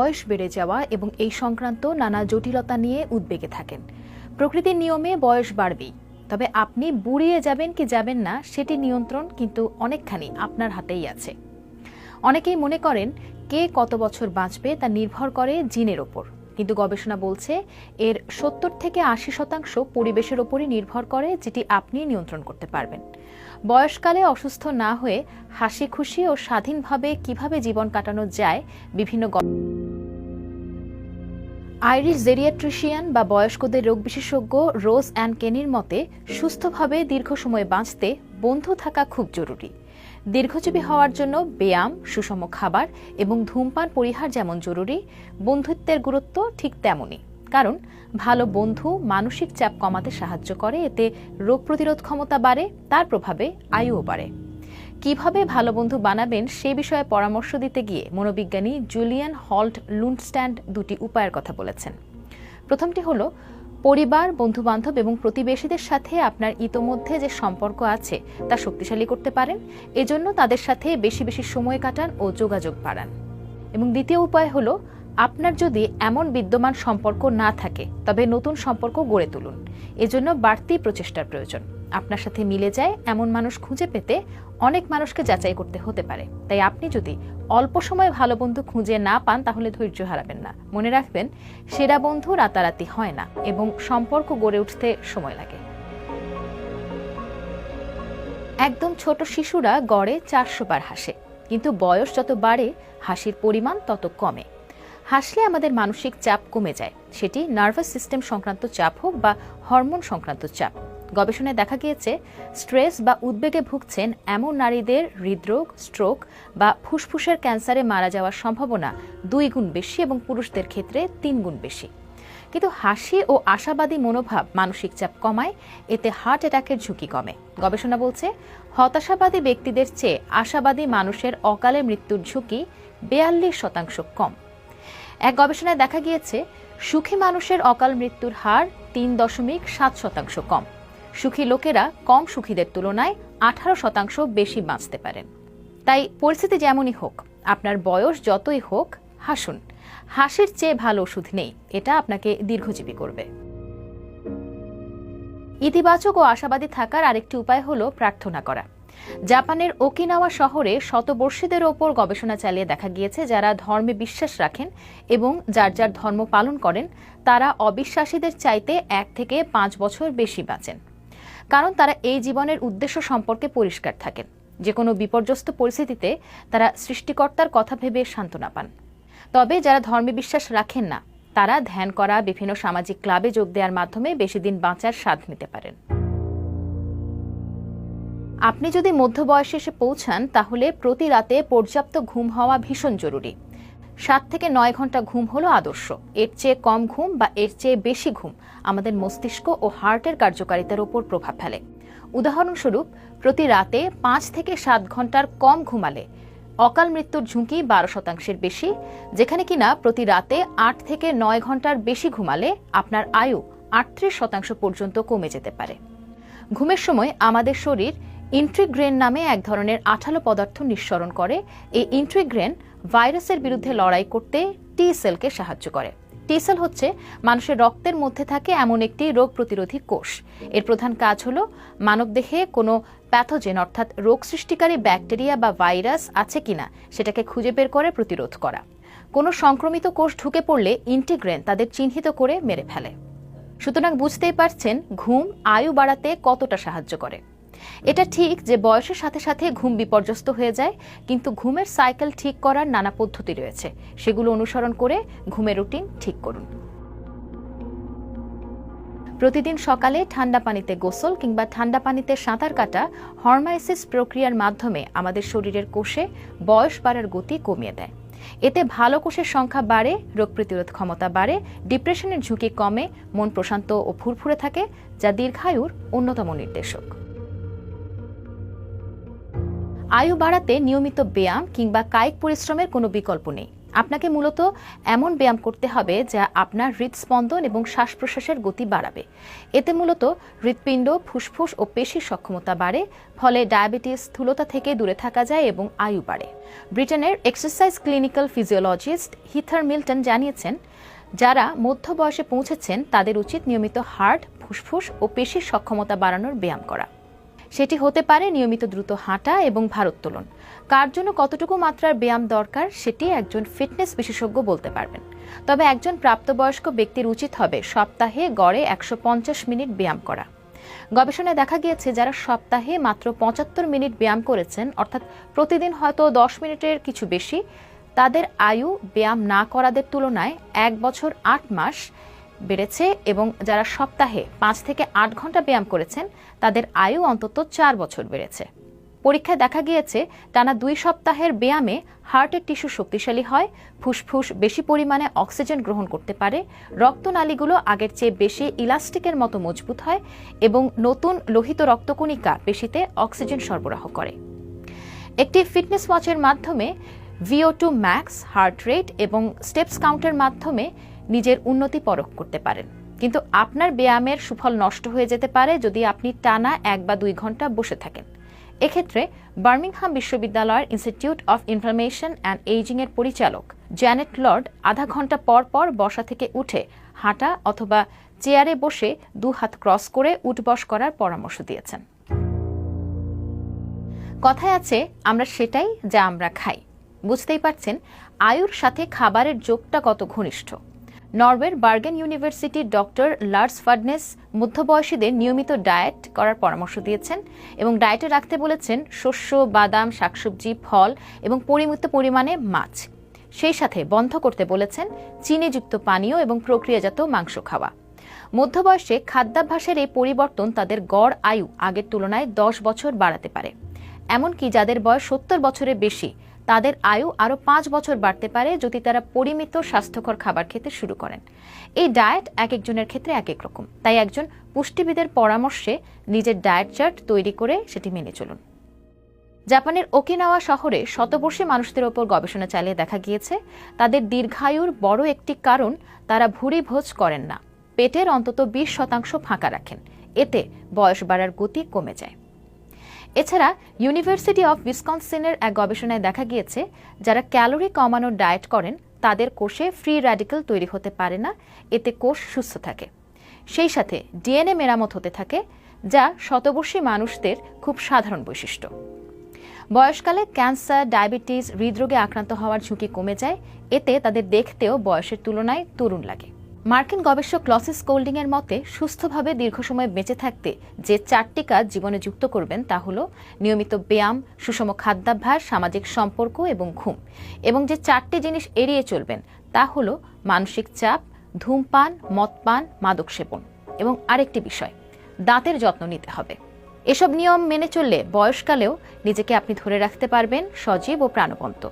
বয়স বেড়ে যাওয়া এবং এই সংক্রান্ত নানা জটিলতা নিয়ে উদ্বেগে থাকেন। প্রকৃতির নিয়মে বয়স বাড়বেই। তবে আপনি বুড়িয়ে যাবেন কি যাবেন না, সেটি নিয়ন্ত্রণ কিন্তু অনেকখানি আপনার হাতেই আছে। অনেকেই মনে করেন, কে কত বছর বাঁচবে তা নির্ভর করে জিনের ওপর। কিন্তু গবেষণা বলছে এর সত্তর থেকে আশি শতাংশ পরিবেশের ওপরই নির্ভর করে, যেটি আপনি নিয়ন্ত্রণ করতে পারবেন। বয়সকালে অসুস্থ না হয়ে হাসি খুশি ও স্বাধীনভাবে কীভাবে জীবন কাটানো যায় বিভিন্ন আইরিশ জেরিয়াট্রিশিয়ান বা বয়স্কদের রোগ বিশেষজ্ঞ রোজ অ্যান্ড কেনির মতে, সুস্থভাবে দীর্ঘ সময় বাঁচতে বন্ধু থাকা খুব জরুরি। দীর্ঘজীবী হওয়ার জন্য ব্যায়াম, সুষম খাবার এবং ধূমপান পরিহার যেমন জরুরি, বন্ধুত্বের গুরুত্ব ঠিক তেমনই। কারণ, ভালো বন্ধু মানসিক চাপ কমাতে সাহায্য করে, এতে রোগ প্রতিরোধ ক্ষমতা বাড়ে, তার প্রভাবে আয়ুও বাড়ে। কীভাবে ভালো বন্ধু বানাবেন সে বিষয়ে পরামর্শ দিতে গিয়ে মনোবিজ্ঞানী জুলিয়ান হল্ট লুন্ডস্ট্যান্ড দুটি উপায়ের কথা বলেছেন। প্রথমটি হলো পরিবার, বন্ধুবান্ধব এবং প্রতিবেশীদের সাথে আপনার ইতোমধ্যে যে সম্পর্ক আছে তা শক্তিশালী করতে পারেন। এজন্য তাদের সাথে বেশি বেশি সময় কাটান ও যোগাযোগ বাড়ান। এবং দ্বিতীয় উপায় হলো, আপনার যদি এমন বিদ্যমান সম্পর্ক না থাকে, তবে নতুন সম্পর্ক গড়ে তুলুন। এজন্য বাড়তি প্রচেষ্টার প্রয়োজন। আপনার সাথে মিলে যায় এমন মানুষ খুঁজে পেতে অনেক মানুষকে যাচাই করতে হতে পারে। তাই আপনি যদি অল্প সময় ভালো বন্ধু খুঁজে না পান, তাহলে ধৈর্য হারাবেন না। মনে রাখবেন, সেরা বন্ধু রাতারাতি হয় না এবং সম্পর্ক গড়ে উঠতে সময় লাগে। একদম ছোট শিশুরা গড়ে চারশো বার হাসে। কিন্তু বয়স যত বাড়ে, হাসির পরিমাণ তত কমে। হাসলে আমাদের মানসিক চাপ কমে যায়। সেটি নার্ভাস সিস্টেম সংক্রান্ত চাপ হোক বা হরমোন সংক্রান্ত চাপ। গবেষণায় দেখা গিয়েছে, স্ট্রেস বা উদ্বেগে ভুগছেন এমন নারীদের হৃদরোগ, স্ট্রোক বা ফুসফুসের ক্যান্সারে মারা যাওয়ার সম্ভাবনা দুই গুণ বেশি এবং পুরুষদের ক্ষেত্রে তিন গুণ বেশি। কিন্তু হাসি ও আশাবাদী মনোভাব মানসিক চাপ কমায়, এতে হার্ট অ্যাটাকের ঝুঁকি কমে। গবেষণা বলছে, হতাশাবাদী ব্যক্তিদের চেয়ে আশাবাদী মানুষের অকালে মৃত্যুর ঝুঁকি বেয়াল্লিশ শতাংশ কম। এক গবেষণায় দেখা গিয়েছে, সুখী মানুষের অকাল মৃত্যুর হার তিন দশমিক সাত শতাংশ কম। সুখী লোকেরা কম সুখীদের তুলনায় আঠারো শতাংশ বেশি বাঁচতে পারেন। তাই পরিস্থিতি যেমনই হোক, আপনার বয়স যতই হোক, হাসুন। হাসির চেয়ে ভালো ওষুধ নেই, এটা আপনাকে দীর্ঘজীবী করবে। ইতিবাচক ও আশাবাদী থাকার আরেকটি উপায় হল প্রার্থনা করা। জাপানের ওকিনাওয়া শহরে শতবর্ষীদের ওপর গবেষণা চালিয়ে দেখা গিয়েছে যারা ধর্মে বিশ্বাস রাখেন এবং যার যার ধর্ম পালন করেন, তারা অবিশ্বাসীদের চাইতে এক থেকে পাঁচ বছর বেশি বাঁচেন। কারণ তারা এই জীবনের উদ্দেশ্য সম্পর্কে পরিষ্কার থাকেন। যে কোনো বিপর্যস্ত পরিস্থিতিতে তারা সৃষ্টিকর্তার কথা ভেবে সান্ত্বনা পান। তবে যারা ধর্মে বিশ্বাস রাখেন না, তারা ধ্যান করা, বিভিন্ন সামাজিক ক্লাবে যোগ দেওয়ার মাধ্যমে বেশি দিন বাঁচার স্বাদ নিতে পারেন। আপনি যদি মধ্য বয়সে এসে পৌঁছান, তাহলে প্রতি রাতে পর্যাপ্ত ঘুম হওয়া ভীষণ জরুরি। সাত থেকে নয় ঘণ্টা ঘুম হলো আদর্শ। এর চেয়ে কম ঘুম বা এর চেয়ে বেশি ঘুম আমাদের মস্তিষ্ক ও হার্টের কার্যকারিতার উপর প্রভাব ফেলে। উদাহরণস্বরূপ, প্রতি রাতে পাঁচ থেকে সাত ঘণ্টার কম ঘুমালে অকাল মৃত্যুর ঝুঁকি বারো শতাংশের বেশি, যেখানে কিনা প্রতি রাতে আট থেকে নয় ঘণ্টার বেশি ঘুমালে আপনার আয়ু আটত্রিশ শতাংশ পর্যন্ত কমে যেতে পারে। ঘুমের সময় আমাদের শরীর ইন্ট্রিগ্রেন নামে এক ধরনের আঠালো পদার্থ নিঃসরণ করে। এই ইন্ট্রিগ্রেন ভাইরাসের বিরুদ্ধে লড়াই করতে টি সেলকে সাহায্য করে। টি সেল হচ্ছে মানুষের রক্তের মধ্যে থাকে এমন একটি রোগ প্রতিরোধী কোষ। এর প্রধান কাজ হলো মানবদেহে কোনো প্যাথোজেন, অর্থাৎ রোগ সৃষ্টিকারী ব্যাকটেরিয়া বা ভাইরাস আছে কিনা, সেটাকে খুঁজে বের করে প্রতিরোধ করা। কোনো সংক্রমিত কোষ ঢুকে পড়লে ইন্টিগ্রেন তাদের চিহ্নিত করে মেরে ফেলে। সুতরাং বুঝতেই পারছেন, ঘুম, আয়ু বাড়াতে কতটা সাহায্য করে। এটা ঠিক যে বয়সের সাথে সাথে ঘুম বিপর্যস্ত হয়ে যায়, কিন্তু ঘুমের সাইকেল ঠিক করার নানা পদ্ধতি রয়েছে। সেগুলো অনুসরণ করে ঘুমের রুটিন ঠিক করুন। প্রতিদিন সকালে ঠান্ডা পানিতে গোসল কিংবা ঠান্ডা পানিতে সাঁতার কাটা হরমাইসিস প্রক্রিয়ার মাধ্যমে আমাদের শরীরের কোষে বয়স বাড়ার গতি কমিয়ে দেয়। এতে ভালো কোষের সংখ্যা বাড়ে, রোগ প্রতিরোধ ক্ষমতা বাড়ে, ডিপ্রেশনের ঝুঁকি কমে, মন প্রশান্ত ও ফুরফুরে থাকে, যা দীর্ঘায়ুর অন্যতম নির্দেশক। আয়ু বাড়াতে নিয়মিত ব্যায়াম কিংবা কায়িক পরিশ্রমের কোনো বিকল্প নেই। আপনাকে মূলত এমন ব্যায়াম করতে হবে যা আপনার হৃদস্পন্দন এবং শ্বাস প্রশ্বাসের গতি বাড়াবে। এতে মূলত হৃৎপিণ্ড, ফুসফুস ও পেশির সক্ষমতা বাড়ে, ফলে ডায়াবেটিস স্থূলতা থেকে দূরে থাকা যায় এবং আয়ু বাড়ে। ব্রিটেনের exercise clinical physiologist Heather Milton জানিয়েছেন, যারা মধ্য বয়সে পৌঁছেছেন তাদের উচিত নিয়মিত হার্ট, ফুসফুস ও পেশির সক্ষমতা বাড়ানোর ব্যায়াম করা। সেটি হতে পারে নিয়মিত দ্রুত হাঁটা এবং ভারোত্তোলন। কার জন্য কতটুকু মাত্রার ব্যায়াম দরকার সেটি একজন ফিটনেস বিশেষজ্ঞ বলতে পারবেন। তবে একজন প্রাপ্তবয়স্ক ব্যক্তির উচিত হবে সপ্তাহে গড়ে একশো পঞ্চাশ মিনিট ব্যায়াম করা। গবেষণায় দেখা গিয়েছে যারা সপ্তাহে মাত্র পঁচাত্তর মিনিট ব্যায়াম করেছেন, অর্থাৎ প্রতিদিন হয়তো দশ মিনিটের কিছু বেশি, তাদের আয়ু ব্যায়াম না করাদের তুলনায় এক বছর আট মাস বেড়েছে এবং যারা সপ্তাহে পাঁচ থেকে আট ঘণ্টা ব্যায়াম করেছেন, তাদের আয়ু অন্তত চার বছর বেড়েছে। পরীক্ষায় দেখা গিয়েছে, টানা দুই সপ্তাহের ব্যায়ামে হার্টের টিস্যু শক্তিশালী হয়, ফুসফুস বেশি পরিমাণে অক্সিজেন গ্রহণ করতে পারে, রক্তনালীগুলো আগের চেয়ে বেশি ইলাস্টিকের মতো মজবুত হয় এবং নতুন লোহিত রক্তকণিকা পেশিতে অক্সিজেন সরবরাহ করে। একটি ফিটনেস ওয়াচের মাধ্যমে VO two max heart rate এবং স্টেপস কাউন্টের মাধ্যমে নিজের উন্নতি পরখ করতে পারেন। কিন্তু আপনার ব্যায়ামের সুফল নষ্ট হয়ে যেতে পারে যদি আপনি টানা এক বা দুই ঘণ্টা বসে থাকেন। এক্ষেত্রে বার্মিংহাম বিশ্ববিদ্যালয়ের institute of information and ageing এর পরিচালক জ্যানেট লর্ড আধা ঘণ্টা পর পর বসা থেকে উঠে হাঁটা অথবা চেয়ারে বসে দু হাত ক্রস করে উঠবস করার পরামর্শ দিয়েছেন। কথায় আছে, আমরা সেটাই যা আমরা খাই। বুঝতেই পারছেন, আয়ুর সাথে খাবারের যোগটা কত ঘনিষ্ঠ। নরওয়ের বার্গেন ইউনিভার্সিটির ডক্টর লার্স ফাডনেস মধ্যবয়সীদের নিয়মিত ডায়েট করার পরামর্শ দিয়েছেন এবং ডায়েটে রাখতে বলেছেন শস্য, বাদাম, শাকসবজি, ফল এবং পরিমিত পরিমাণে মাছ। সেই সাথে বন্ধ করতে বলেছেন চিনিযুক্ত পানীয় এবং প্রক্রিয়াজাত মাংস খাওয়া। মধ্যবয়সে খাদ্যাভ্যাসের এই পরিবর্তন তাদের গড় আয়ু আগের তুলনায় দশ বছর বাড়াতে পারে। এমনকি যাদের বয়স সত্তর বছরের বেশি তাদের আয়ু আরও পাঁচ বছর বাড়তে পারে যদি তারা পরিমিত স্বাস্থ্যকর খাবার খেতে শুরু করেন। এই ডায়েট এক একজনের ক্ষেত্রে এক এক রকম। তাই একজন পুষ্টিবিদের পরামর্শে নিজের ডায়েট চার্ট তৈরি করে সেটি মেনে চলুন। জাপানের ওকিনাওয়া শহরে শতবর্ষী মানুষদের ওপর গবেষণা চালিয়ে দেখা গিয়েছে, তাদের দীর্ঘায়ুর বড় একটি কারণ, তারা ভুঁড়ি ভোজ করেন না। পেটের অন্তত বিশ শতাংশ ফাঁকা রাখেন। এতে বয়স বাড়ার গতি কমে যায়। এছাড়া ইউনিভার্সিটি অফ উইসকনসিনের এক গবেষণায় দেখা গিয়েছে, যারা ক্যালোরি কমানোর ডায়েট করেন, তাদের কোষে ফ্রি র্যাডিক্যাল তৈরি হতে পারে না, এতে কোষ সুস্থ থাকে। সেই সাথে ডিএনএ মেরামত হতে থাকে, যা শতবর্ষী মানুষদের খুব সাধারণ বৈশিষ্ট্য। বয়সকালে ক্যান্সার, ডায়াবেটিস, হৃদরোগে আক্রান্ত হওয়ার ঝুঁকি কমে যায়, এতে তাদের দেখতেও বয়সের তুলনায় তরুণ লাগে। মার্কিন গবেষক লসিস কোল্ডিং এর মতে, সুস্থভাবে দীর্ঘ সময় বেঁচে থাকতে যে চারটি কাজ জীবনে যুক্ত করবেন তা হল নিয়মিত ব্যায়াম, সুষম খাদ্যাভ্যাস, সামাজিক সম্পর্ক এবং ঘুম। এবং যে চারটি জিনিস এড়িয়ে চলবেন তা হল মানসিক চাপ, ধূমপান, মদপান মাদক সেবন এবং আরেকটি বিষয়, দাঁতের যত্ন নিতে হবে। এসব নিয়ম মেনে চললে বয়সকালেও নিজেকে আপনি ধরে রাখতে পারবেন সজীব ও প্রাণবন্ত।